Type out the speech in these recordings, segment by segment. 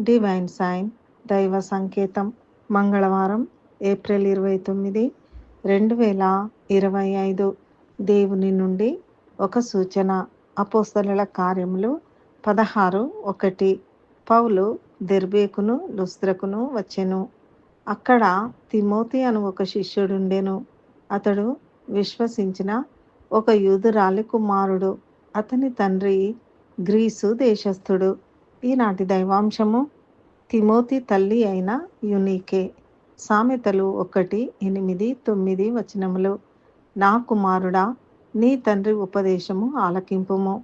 Divine sign దైవ సంకేతం మంగళవారం ఏప్రిల్ ఇరవై తొమ్మిది రెండు వేల ఇరవై ఐదు. దేవుని నుండి ఒక సూచన. అపోస్తల కార్యములు పదహారు ఒకటి. పౌలు దెర్బేకును లుస్త్రకును వచ్చెను. అక్కడ తిమోతి అను ఒక శిష్యుడుండెను. అతడు విశ్వసించిన ఒక యూదురాలి కుమారుడు. అతని తండ్రి గ్రీసు దేశస్థుడు. ఈనాటి దైవాంశము తిమోతి తల్లి అయిన యునీకే. సామెతలు ఒకటి ఎనిమిది తొమ్మిది వచనములు. నా కుమారుడా నీ తండ్రి ఉపదేశము ఆలకింపుము.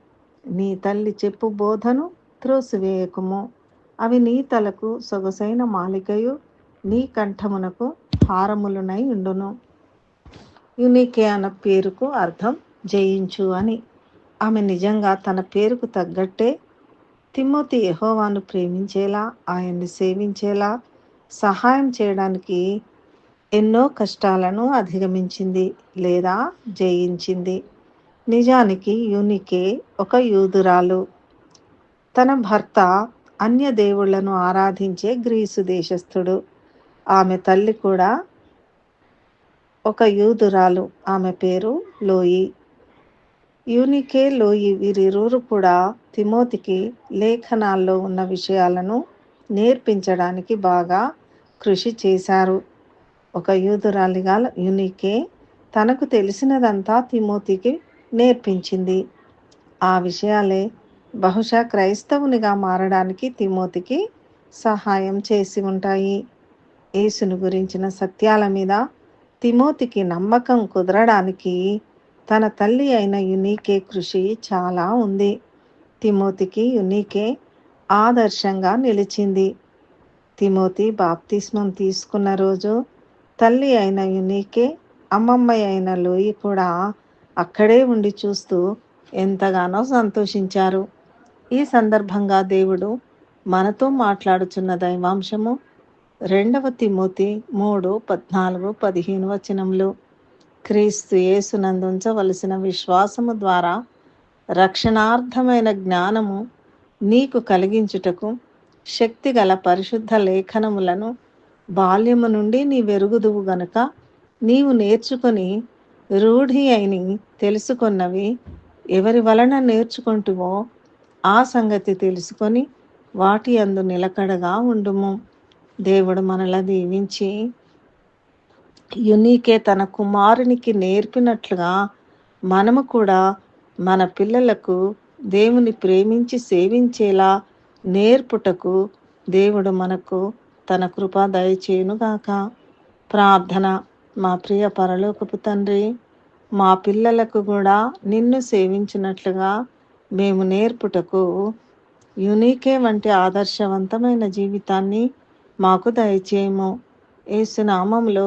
నీ తల్లి చెప్పు బోధను త్రోసివేయకుము. అవి నీ తలకు సొగసైన మాలికయు నీ కంఠమునకు హారములునై ఉండును. యునికే అన్న పేరుకు అర్థం జయించు అని. ఆమె నిజంగా తన పేరుకు తగ్గట్టే తిమ్మోతి యహోవాను ప్రేమించేలా ఆయన్ని సేవించేలా సహాయం చేయడానికి ఎన్నో కష్టాలను అధిగమించింది లేదా జయించింది. నిజానికి యూనికే ఒక యూదురాలు. తన భర్త అన్య దేవుళ్ళను ఆరాధించే గ్రీసు దేశస్థుడు. ఆమె తల్లి కూడా ఒక యూదురాలు. ఆమె పేరు లోయి. యూనికేలో లోయి వీరిరువురు కూడా తిమోతికి లేఖనాల్లో ఉన్న విషయాలను నేర్పించడానికి బాగా కృషి చేశారు. ఒక యూదురాలిగా యూనికే తనకు తెలిసినదంతా తిమోతికి నేర్పించింది. ఆ విషయాలే బహుశా క్రైస్తవునిగా మారడానికి తిమోతికి సహాయం చేసి ఉంటాయి. యేసును గురించిన సత్యాల మీద తిమోతికి నమ్మకం కుదరడానికి తన తల్లి అయిన యునీకే కృషి చాలా ఉంది. తిమోతికి యునీకే ఆదర్శంగా నిలిచింది. తిమోతి బాప్తిస్మం తీసుకున్న రోజు తల్లి అయిన యునీకే అమ్మమ్మ అయిన లోయి కూడా అక్కడే ఉండి చూస్తూ ఎంతగానో సంతోషించారు. ఈ సందర్భంగా దేవుడు మనతో మాట్లాడుచున్న దైవాంశము రెండవ తిమోతి మూడు పద్నాలుగు పదిహేను వచనములు. క్రీస్తు యేసునందుంచవలసిన విశ్వాసము ద్వారా రక్షణార్థమైన జ్ఞానము నీకు కలిగించుటకు శక్తిగల పరిశుద్ధ లేఖనములను బాల్యము నుండి నీ వెరుగుదువు గనుక నీవు నేర్చుకొని రూఢి అయిని తెలుసుకున్నవి ఎవరి వలన నేర్చుకుంటువో ఆ సంగతి తెలుసుకొని వాటి అందు నిలకడగా ఉండుము. దేవుడు మనల దీవించి యునీకే తన కుమారునికి నేర్పినట్లుగా మనము కూడా మన పిల్లలకు దేవుని ప్రేమించి సేవించేలా నేర్పుటకు దేవుడు మనకు తన కృప దయచేయునుగాక. ప్రార్థన. మా ప్రియ పరలోకపు తండ్రి మా పిల్లలకు కూడా నిన్ను సేవించినట్లుగా మేము నేర్పుటకు యునీకే వంటి ఆదర్శవంతమైన జీవితాన్ని మాకు దయచేయము. ఏసునామంలో